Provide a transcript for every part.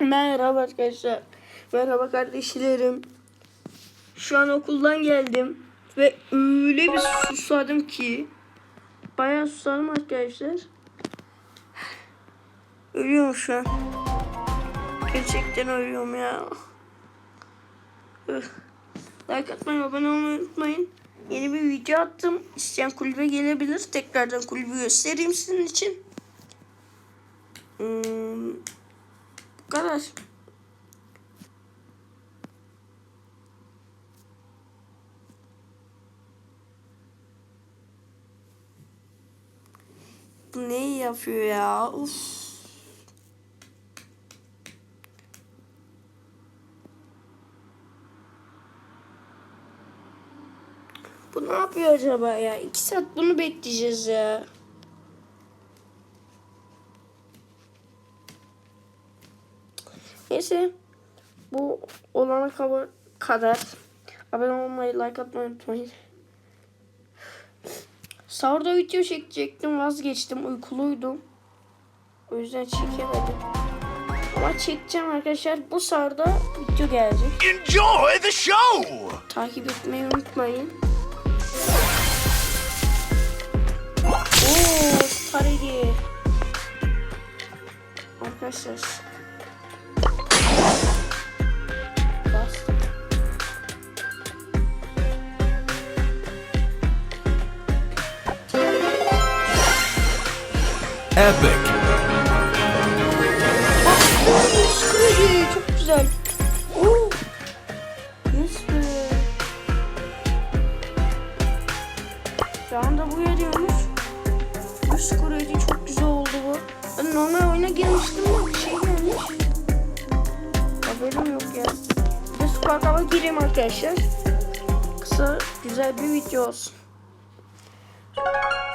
Merhaba arkadaşlar. Merhaba kardeşlerim. Şu an okuldan geldim. Ve öyle bir susadım ki. Bayağı susadım arkadaşlar. Ölüyorum şu an. Gerçekten ölüyorum ya. Like atmayı, abone olmayı unutmayın. Yeni bir video attım. İsteyen kulübe gelebilir. Tekrardan kulübü göstereyim sizin için. Hmm, Bu neyi yapıyor ya? Uf. Bu ne yapıyor acaba ya? İki saat bunu bekleyeceğiz ya. Neyse. Bu olana kadar- abone olmayı, like atmayı unutmayın. Sahurda video çekecektim vazgeçtim uykuluydum. O yüzden çekemedim. Ama çekeceğim arkadaşlar. Bu sahurda video gelecek. Enjoy the show! Takip etmeyi unutmayın. Oo, Starigi. Arkadaşlar. Epic. Çok güzel. Oo. Yes be. Şu anda bu yarıyormuş. Bu Scourge'i çok güzel oldu bu. Ben normal oyuna girmiştim ama bir şey gelmiş. Haberim yok ya. Bir de Squawk'a gireyim arkadaşlar. Kısa güzel bir video olsun.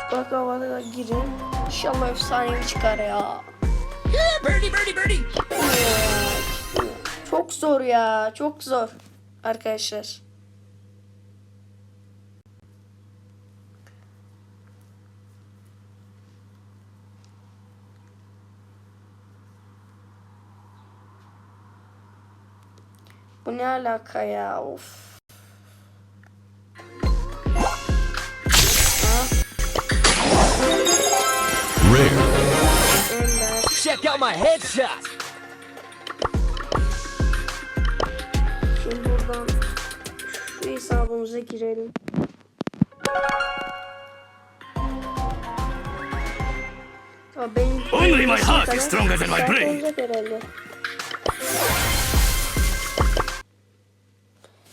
Squawk'a da gireyim. İnşallah efsanevi çıkar ya. Birdie, birdie, birdie! Çok zor ya. Çok zor. Arkadaşlar. Bu ne alaka ya? Of. Check out my headshot. Şimdi buradan şu hesabımıza girelim. Ya benim Only my heart is stronger than my brain.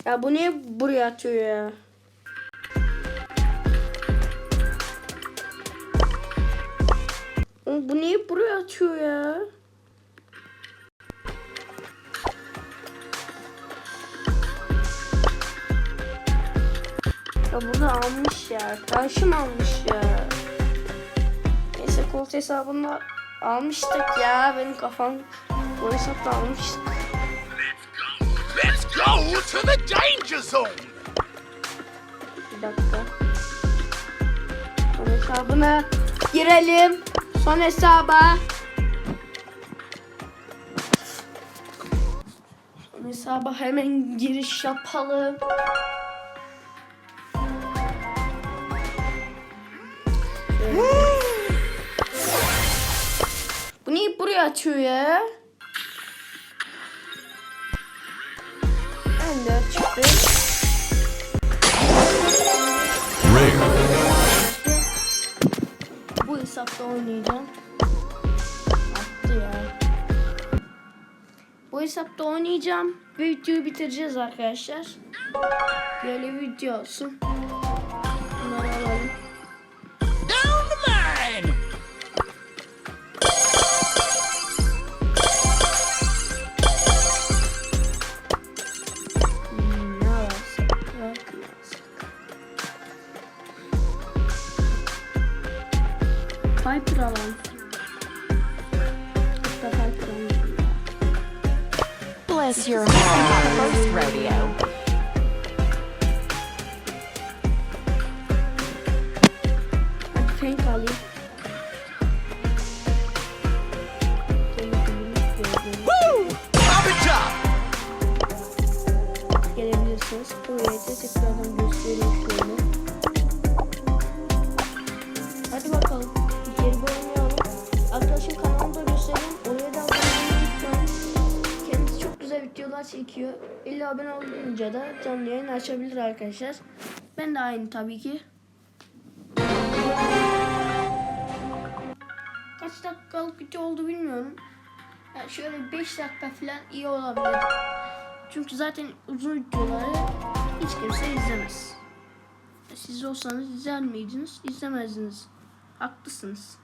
Ya bu niye buraya atıyor ya? Bu niye buraya atıyor ya? Ya bunu almış ya. Karşım almış ya. Neyse Colt hesabını almıştık ya. Benim kafam bu hesapta almıştık. Let's go to the danger zone! Bir dakika. Son hesabına girelim. Son hesaba. Son hesaba hemen giriş yapalım. Bu niye buraya atıyor ya? Ben de çıktı. Hesapta oynayacağım. Attı ya. Bu hesapta oynayacağım ve videoyu bitireceğiz arkadaşlar. Böyle video olsun. Piper alalım. Piper alalım. Bless your heart, first rodeo. Hadi alayım. Çekiyor. 50 abone olunca da canlı yayın açabilir arkadaşlar. Ben de aynı tabii ki. Kaç dakikalık video oldu bilmiyorum. Yani şöyle 5 dakika falan iyi olabilir. Çünkü zaten uzun videoları hiç kimse izlemez. Siz olsanız izler miydiniz? İzlemezdiniz. Haklısınız.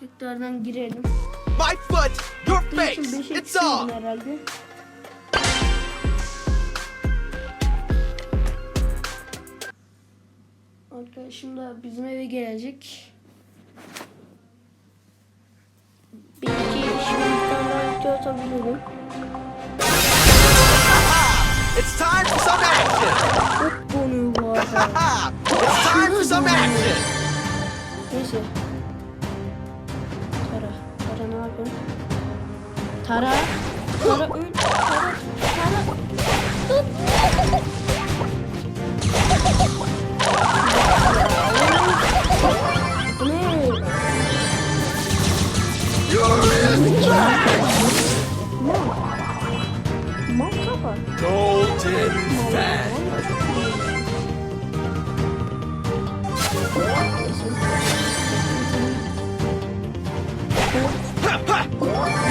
Tekrardan girelim. My foot, your face. için 5'e It's all. herhalde. Arkadaşım da bizim eve gelecek. Belki şimdi bir tane atabilirim. It's time for some action. Çok konuyu bu arada. It's time for some action. Neyse. Tara. Tara ne yapıyorsun? Tara. Tara öl. in fact.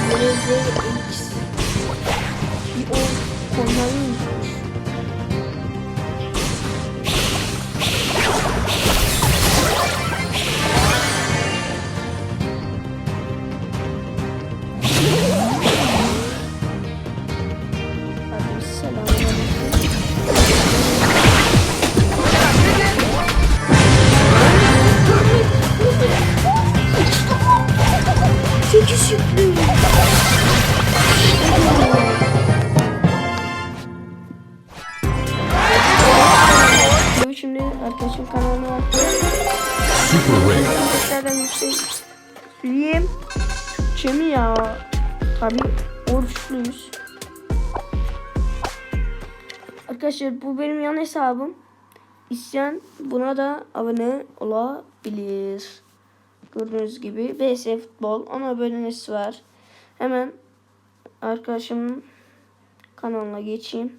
What is it? Tekrardan yükseleyim. Türkçe mi ya? Tabii oruçluyuz. Arkadaşlar bu benim yan hesabım. İsteyen buna da abone olabilir. Gördüğünüz gibi BS Futbol 10 abonesi var. Hemen arkadaşımın kanalına geçeyim.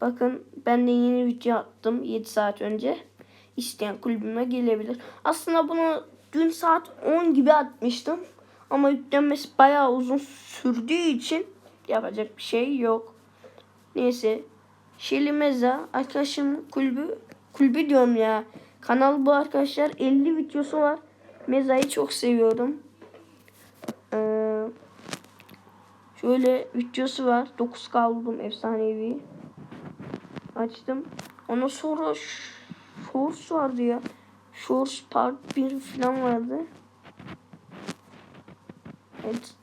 Bakın ben de yeni video attım 7 saat önce. İsteyen kulübüme gelebilir. Aslında bunu dün saat 10 gibi atmıştım. Ama yüklenmesi bayağı uzun sürdüğü için yapacak bir şey yok. Neyse. Şeli Meza arkadaşım kulübü kulübü diyorum ya. Kanal bu arkadaşlar 50 videosu var. Meza'yı çok seviyorum. Ee, şöyle videosu var. 9K buldum efsanevi. Açtım. Ondan sonra Shorts vardı ya. Shorts Part 1 falan vardı. Evet.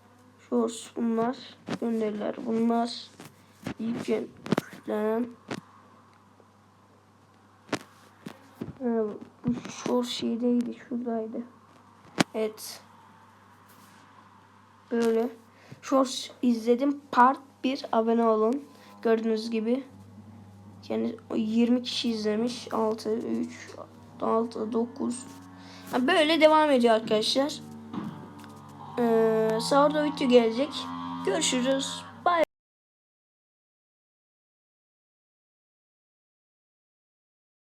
Shorts bunlar. Gönderiler bunlar. Yüklenen. Ha, bu short şeydeydi. Şuradaydı. Evet. Böyle. Shorts izledim. Part 1 abone olun. Gördüğünüz gibi. Yani o 20 kişi izlemiş. 6, 3, 6, 9. Yani böyle devam ediyor arkadaşlar. Ee, sahurda video gelecek. Görüşürüz.